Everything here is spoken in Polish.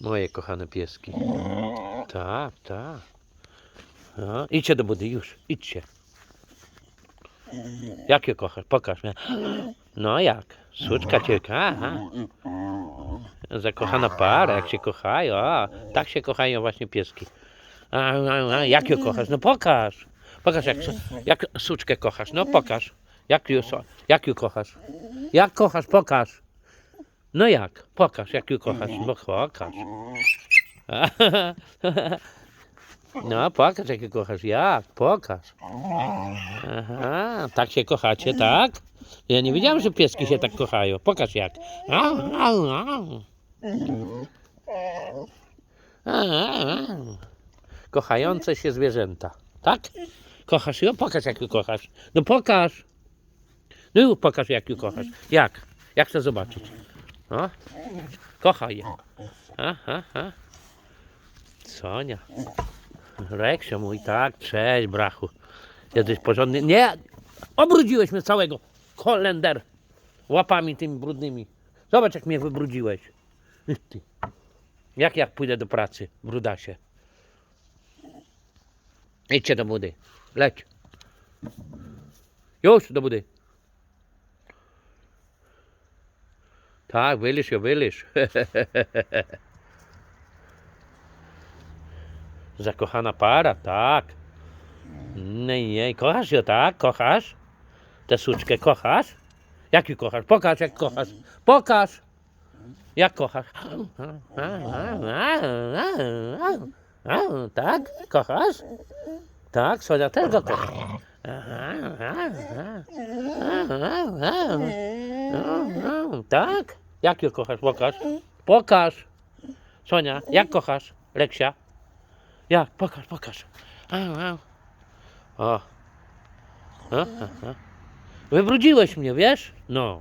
Moje kochane pieski. Tak, tak. No, idźcie do budy, już, idźcie. Jak je kochasz? Pokaż mnie. No jak? Suczka cię kocha. Zakochana para, jak się kochają. A, tak się kochają właśnie pieski. A, a, a, jak ją kochasz? No pokaż. Pokaż, jak, jak suczkę kochasz. No pokaż. Jak ją, jak kochasz? Jak kochasz? Pokaż. No jak? Pokaż, jak ją kochasz. No pokaż. No pokaż, jak ją kochasz. Jak? Pokaż. Aha, tak się kochacie, tak? Ja nie wiedziałem, że pieski się tak kochają. Pokaż jak. Au, au, au. Au, au. Kochające się zwierzęta, tak? Kochasz ją? Pokaż jak ją kochasz. No pokaż. No i pokaż jak ją kochasz. Jak? Jak chcę zobaczyć? No. Kochaj je. Aha, aha. Sonia. Reksio mój, tak, cześć brachu. Jesteś porządny. Nie! Obrudziłeś mnie całego. Kolender. Łapami tymi brudnymi. Zobacz jak mnie wybrudziłeś. Ty. Jak jak pójdę do pracy, brudasie. Idźcie do budy. Leć. Już do budy. Tak, wylisz ją, wylisz. Zakochana para, tak. Nie, nie, kochasz ją, tak? Kochasz? Tę suczkę kochasz? Jak ją kochasz? Pokaż, jak kochasz. Pokaż! Jak kochasz? Tak? Kochasz? Tak, Sonia też go kocha. Tak? Jak ją kochasz? Pokaż. Pokaż. Sonia, jak kochasz? Leksia? Jak? Pokaż, pokaż. Au, au. O. A. Wybrudziłeś mnie, wiesz? No.